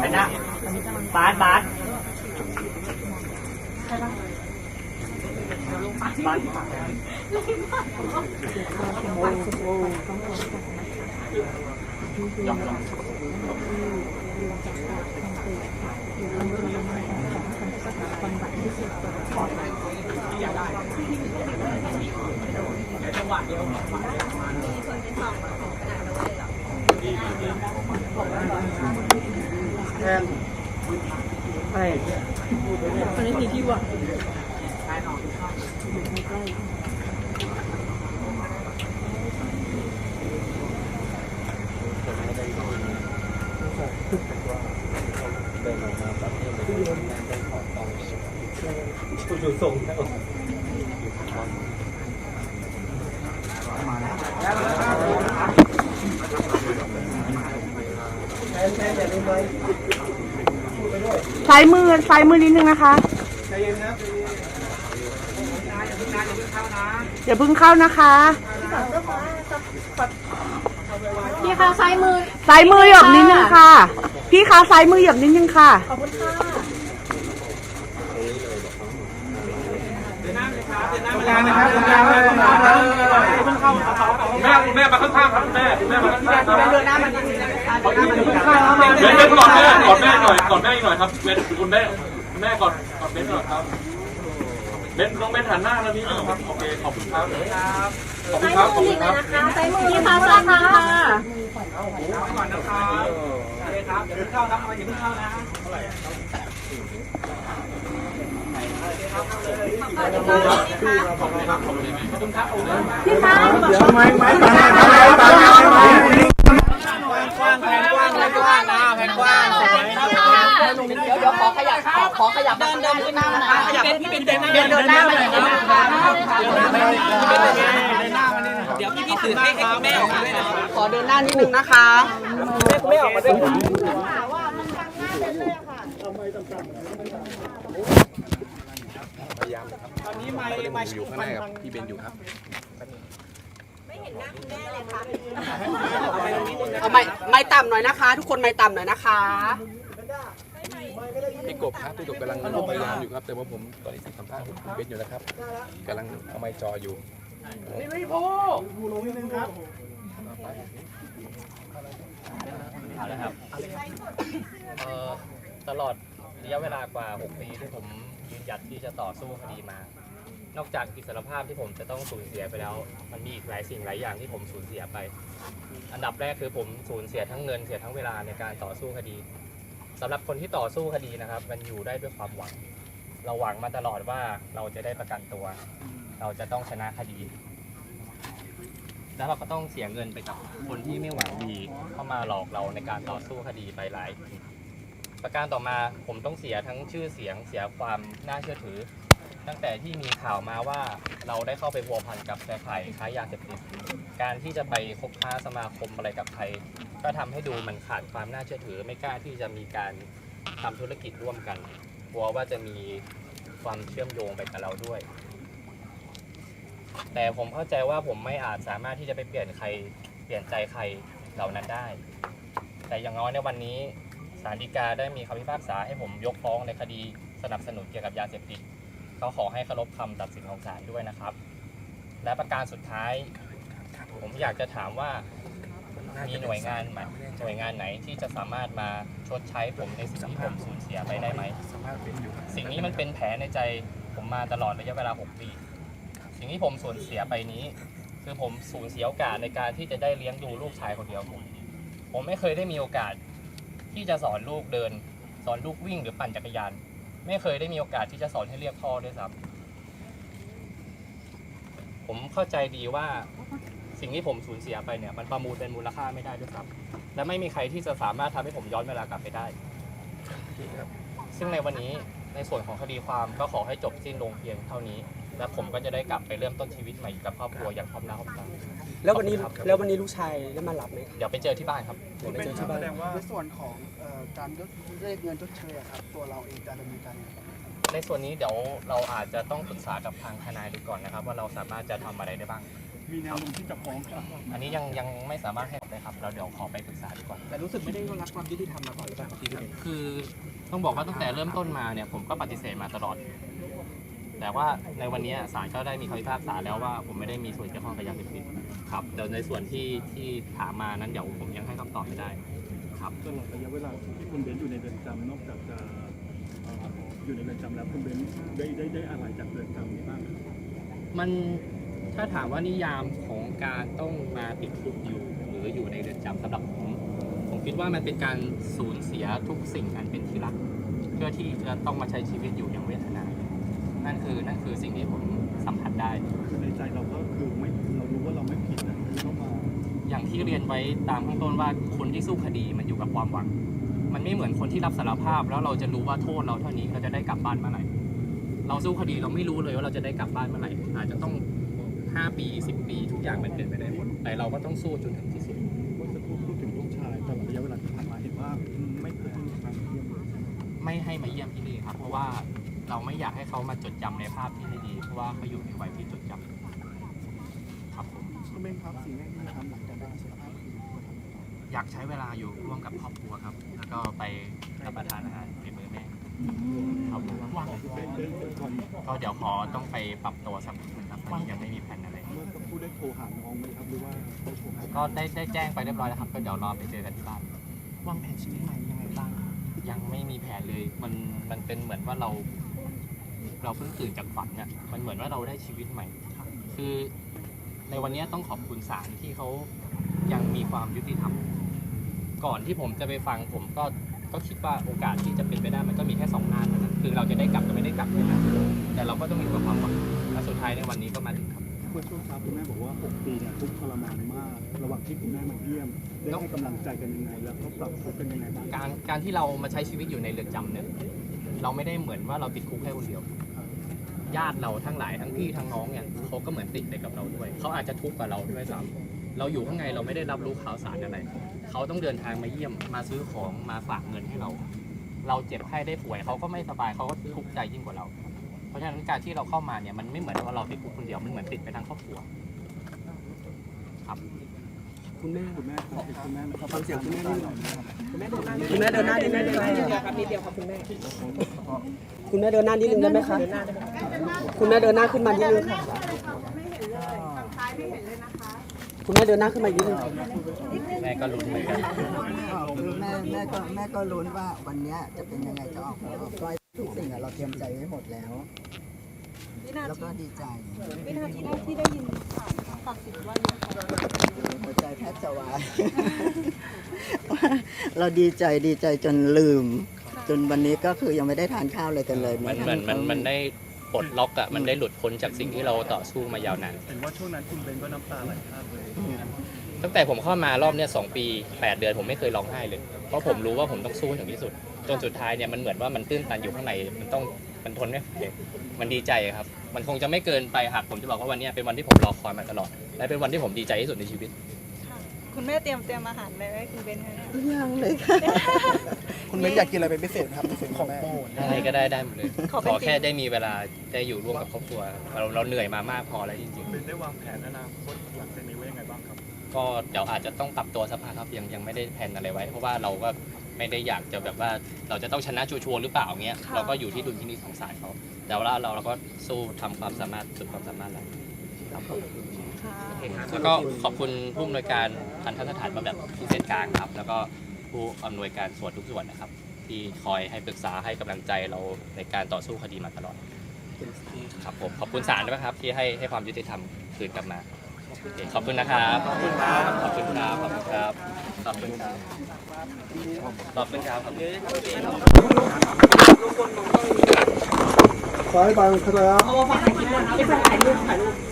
ไปนะบาสบาสาสจังหวะเดียว ใช่มันไม่มีที่วางคุณอยู่ส่งแล้วแทนแทนอย่าลืมไปพูดไปด้วย ซ้ายมือซ้ายมือนิดนึงนะคะใจเย็นนะอย่าเพิ่งเข้านะคะพี่คะซ้ายมือซ้ายมือหยบนิดนึงค่ะ พี่คะซ้ายมือหยบนิดนึงค่ะขอบคุณค่ะ กลางนะครับตรงกลางเลยตรงกลางเลยแม่คุณแม่มาข้างๆครับแม่คุณแม่มาข้างๆครับเดินหน้ามันนิงนะครับเพิ่งเข้าแล้วเบนเบนกอดแม่กอดแม่หน่อยกอดแม่หน่อยครับเบนคุณแม่แม่กอดกอดเบนหน่อยครับเบนน้องเบนหันหน้าแล้วนี่ครับโอเคขอบคุณครับขอบคุณครับขอบคุณครับซ้มือพี่คะซ้ายมือค่ะก่อนนะครับโอเคครับอย่าเพิ่งเข้าครับอย่าเพิ่งเข้านะ พี่คะไม้ไม้ตางไม้ตางไม้กว้างแผ่นกว้างแผนกว้างนะแผ่นกว้างสวยเดี๋ยวเดี๋ยวขอขยับขอขอขยับเดินเดินขึ้นหน้านะคะขยับพี่เป็นเดินหน้าเดินหน้ามาอย่างนี้นะคะเดินหน้ามาเดินหน้ามานี่นะเดี๋ยวพี่พี่ถือให้ให้คุณแม่ออกมาด้วยนะขอเดินหน้านิดนึงนะคะไม่ออกมาด้วยๆค่ะ ตอนนี้ไม้ไม้อยู่ข้างในครับพี่เบนอยู่ครับเอาไม้ไม้ต่ำหน่อยนะคะ ทุกคนไม้ต่ำหน่อยนะคะ พี่กบครับพี่กบกำลังพยายามอยู่ครับ แต่ว่าผมตอนนี้สัมภาษณ์คุณเบนอยู่นะครับกำลังเอาไม้จออยู่เอาละครับเอ่อตลอด ระยะเวลากว่า 6 ปีที่ผมยืนหยัดที่จะต่อสู้คดีมา นอกจากอิสรภาพที่ผมจะต้องสูญเสียไปแล้ว มันมีอีกหลายสิ่งหลายอย่างที่ผมสูญเสียไป อันดับแรกคือผมสูญเสียทั้งเงินเสียทั้งเวลาในการต่อสู้คดีสำหรับคนที่ต่อสู้คดีนะครับ มันอยู่ได้ด้วยความหวัง เราหวังมาตลอดว่าเราจะได้ประกันตัว เราจะต้องชนะคดีแล้วเราก็ต้องเสียเงินไปกับคนที่ไม่หวังดีเข้ามาหลอกเราในการต่อสู้คดีไปหลาย ประการต่อมาผมต้องเสียทั้งชื่อเสียงเสียความน่าเชื่อถือ ตั้งแต่ที่มีข่าวมาว่าเราได้เข้าไปพัวพันกับเครือข่ายค้ายาเสพติดการที่จะไปคบค้าสมาคมอะไรกับใคร ก็ทำให้ดูมันขาดความน่าเชื่อถือ ไม่กล้าที่จะมีการทำธุรกิจร่วมกันกลัวว่าจะมีความเชื่อมโยงไปกับเราด้วย แต่ผมเข้าใจว่าผมไม่อาจสามารถที่จะไปเปลี่ยนใครเปลี่ยนใจใครเหล่านั้นได้ แต่อย่างน้อยในวันนี้ ศาลฎีกาได้มีคำพิพากษาให้ผมยกฟ้องในคดีสนับสนุนเกี่ยวกับยาเสพติดก็ขอให้เคารพคำตัดสินของศาลด้วยนะครับ และประการสุดท้าย ผมอยากจะถามว่ามีหน่วยงานไหนหน่วยงานไหนที่จะสามารถมาชดใช้ผมในสิ่งที่ผมสูญเสียไปได้ไหม สิ่งนี้มันเป็นแผลในใจผมมาตลอดระยะเวลา 6 ปี สิ่งที่ผมสูญเสียไปนี้ คือผมสูญเสียโอกาสในการที่จะได้เลี้ยงดูลูกชายคนเดียวผม ผมไม่เคยได้มีโอกาส ที่จะสอนลูกเดิน สอนลูกวิ่งหรือปั่นจักรยาน ไม่เคยได้มีโอกาสที่จะสอนให้เรียกพ่อด้วยซ้ำผมเข้าใจดีว่าสิ่งที่ผมสูญเสียไปเนี่ยมันประมูลเป็นมูลค่าไม่ได้ด้วยซ้ำและไม่มีใครที่จะสามารถทำให้ผมย้อนเวลากลับไปได้ ซึ่งในวันนี้ในส่วนของคดีความก็ขอให้จบสิ้นลงเพียงเท่านี้ และผมก็จะได้กลับไปเริ่มต้นชีวิตใหม่กับครอบครัวอย่างพร้อมหน้าพร้อมตา แล้ววันนี้ขอบคุณครับ แล้ววันนี้ลูกชายได้มารับไหมเดี๋ยวไปเจอที่บ้านครับเดี๋ยวไปเจอที่บ้านในส่วนของเอ่อการยกเรียกเงินชดเชยอะครับตัวเราเองจะดำเนินการยังไงบ้างในส่วนนี้เดี๋ยวเราอาจจะต้องปรึกษากับทางทนายดูก่อนนะครับ ว่าเราสามารถจะทำอะไรได้บ้าง มีแนวโน้มที่จะฟ้องครับ อันนี้ยังยังไม่สามารถให้ผมได้ครับ เราเดี๋ยวขอไปปรึกษาดีกว่า แต่รู้สึกไม่ได้รับความยุติธรรมมาก่อนหรือเปล่าครับพี่เบนคือต้องบอกว่าตั้งแต่เริ่มต้นมาเนี่ยผมก็ปฏิเสธมาตลอด แต่ว่าในวันนี้ศาลก็ได้มีคำพิพากษาแล้วว่าผมไม่ได้มีส่วนเกี่ยวข้องกับยาเสพติด ครับแต่ในส่วนที่ที่ถามมานั้นเดี๋ยวผมยังให้คำตอบไม่ได้ครับตลอดระยะเวลาที่คุณเบนซ์อยู่ในเรือนจำนอกจากจะเอ่ออยู่ในเรือนจำแล้วคุณเบนซ์ได้ได้ได้อะไรจากเรือนจำบ้างครับมันถ้าถามว่านิยามของการต้องมาติดคุกอยู่ หรืออยู่ในเรือนจำสำหรับผมผมคิดว่ามันเป็นการสูญเสียทุกสิ่งอันเป็นที่รัก เพื่อที่จะต้องมาใช้ชีวิตอยู่อย่างเวทนา นั่นคือนั่นคือสิ่งที่ผมสัมผัสได้ คือในใจเราก็คือไม่เรา อย่างที่เรียนไว้ตามข้างต้นว่าคนที่สู้คดีมันอยู่กับความหวัง มันไม่เหมือนคนที่รับสารภาพ แล้วเราจะรู้ว่าโทษเราเท่านี้เราจะได้กลับบ้านเมื่อไหร่เราสู้คดีเราไม่รู้เลยว่าเราจะได้กลับบ้านเมื่อไหร่อาจจะต้อง5ปี10 ปีทุกอย่างมันเปลี่ยนไปได้หมดแต่เราก็ต้องสู้จนถึงที่สุดเมื่อสักครู่พูดถึงลูกชายตลอดระยะเวลาที่ผ่านมาเห็นว่าไม่เคยให้ทางเยี่ยมเลยไม่ให้มาเยี่ยมที่นี่ครับ เพราะว่าเราไม่อยากให้เขามาจดจำในภาพที่ไม่ดี เพราะว่าเขาอยู่ในวัยที่จดจำครับผม คุณเบนครับสิ่งแรกที่ทำหลังจากได้สุขภาพดีอยากใช้เวลาอยู่ร่วมกับครอบครัวครับ แล้วก็ไปรับประทานอาหารในมือแม่ครับผมเป็นเดินก่อนก็เดี๋ยวขอต้องไปปรับตัวสักนิดนึงครับตอนนี้ยังไม่มีแผนอะไร เมื่อสักครู่ได้โทรหาน้องไหมครับหรือว่าได้โทรหาก็ได้ได้แจ้งไปเรียบร้อยแล้วครับ ก็เดี๋ยวรอไปเจอกันที่บ้าน วางแผนชีวิตใหม่ยังไงบ้างยังไม่มีแผนเลย มันมันเป็นเหมือนว่าเรา เราเพิ่งตื่นจากฝันเนี่ยมันเหมือนว่าเราได้ชีวิตใหม่ คือ ในวันนี้ต้องขอบคุณศาลที่เขายังมีความยุติธรรม ก่อนที่ผมจะไปฟังผมก็ก็คิดว่าโอกาสที่จะเป็นไปได้มันก็มีแค่สองหน้าเท่านั้นคือเราจะได้กลับกับไม่ได้กลับแค่นั้นแต่เราก็ต้องมีความหวังและสุดท้ายในวันนี้ก็มาถึงครับเมื่อช่วงเช้าคุณแม่บอกว่า 6 ปีเนี่ยทุกข์ทรมานมาก ระหว่างที่คุณแม่มาเยี่ยม ได้ให้กำลังใจกันยังไง แล้วก็ปรับทุกข์กันยังไงบ้างการการที่เรามาใช้ชีวิตอยู่ในเรือนจำเนี่ยเราไม่ได้เหมือนว่าเราติดคุกแค่คนเดียว ญาติเราทั้งหลายทั้งพี่ทั้งน้องเนี่ยเขาก็เหมือนติดไปกับเราด้วยเขาอาจจะทุกข์กับเราด้วยซ้ำเราอยู่ข้างในเราไม่ได้รับรู้ข่าวสารอะไรเขาต้องเดินทางมาเยี่ยมมาซื้อของมาฝากเงินให้เรา เราเจ็บไข้ได้ป่วยเขาก็ไม่สบายเขาก็ทุกข์ใจยิ่งกว่าเรา เพราะฉะนั้นการที่เราเข้ามาเนี่ยมันไม่เหมือนว่าเราติดคุกคนเดียวมันเหมือนติดไปทั้งครอบครัวครับคุณแม่คุณแม่ครับคุณแม่ขอฟังเสียงคุณแม่นิดหน่อยนะครับคุณแม่เดินหน้านิดนึงได้ไหมครับนิดเดียวครับคุณแม่ คุณแม่เดินหน้านิดนึงได้ไหมคะคุณแม่เดินหน้าขึ้นมานิดนึงค่ะคุณแม่เดินหน้าขึ้นมาอีกนิดนึงแม่ก็ลุ้นเหมือนกันคือแม่แม่ก็แม่ก็ลุ้นว่าวันเนี้ยจะเป็นยังไงจะออกผลออกก้อยทุกสิ่งอะเราเตรียมใจไว้หมดแล้ว แล้วก็ดีใจวินาทีแรกที่ได้ยินข่าวตัดสินว่าหัวใจแทบจะวาย เราดีใจดีใจจนลืมจ นวันนี้ก็คือยังไม่ได้ทานข้าวเลยกันเลยมันเหมือนมันมันได้ปลดล็อกอะมันได้หลุดพ้นจากสิ่งที่เราต่อสู้มายาวนานเห็นว่าช่วงนั้นคุณเบนก็น้ำตาไหลพรากเลยตั้งแต่ผมเข้ามารอบเนี้ยสองปี8เดือนผมไม่เคยร้องไห้เลย เพราะผมรู้ว่าผมต้องสู้ให้ถึงที่สุด จนสุดท้ายเนี่ยมันเหมือนว่ามันตื้นตันอยู่ข้างในมันต้องมันทนไม่ไหวมันดีใจครับ มันคงจะไม่เกินไปหากผมจะบอกว่าวันเนี้ยเป็นวันที่ผมรอคอยมาตลอด และเป็นวันที่ผมดีใจที่สุดในชีวิต คุณแม่เตรียมเตรียมอาหารอะไรไว้คุณเบนคะยังเลยค่ะ คุณเบนอยากกินอะไรเป็นพิเศษไหมครับในส่วนของแม่ได้ก็ได้ได้หมดเลยขอขเป็นอแค่ได้มีเวลาได้อยู่ร่วมกับครอบครัว เราเราเหนื่อยมามากพอแล้วจริงเบนได้วางแผนอนาคตหลังจากนี้ไว้ยังไงบ้างครับๆก็เดี๋ยวอาจจะต้องปรับตัวสักพักครับยังยังไม่ได้แผนอะไรไว้ เพราะว่าเราก็ไม่ได้อยากจะแบบว่าเราจะต้องชนะชัวร์ๆหรือเปล่าเงี้ยเราก็อยู่ที่ดุลพินิจของศาลเขาแต่ว่าเราเราก็สู้ทำความสามารถสุดความสามารถแล้วครับผม แล้วก็ขอบคุณผู้อำนวยการทันทสถานบำบัดพิเศษกลางครับ แล้วก็ผู้อำนวยการส่วนทุกส่วนนะครับ ที่คอยให้ปรึกษาให้กำลังใจเราในการต่อสู้คดีมาตลอดครับผมขอบคุณศาลด้วยครับ ที่ให้ให้ความยุติธรรมคืนกลับมาโอเคขอบคุณนะครับขอบคุณครับขอบคุณครับขอบคุณครับขอบคุณครับขอบคุณครับขอบคุณครับขอให้บังครับเอามาฝั่งไหนกินนะไปฝั่งไหนลูกถ่ายรูป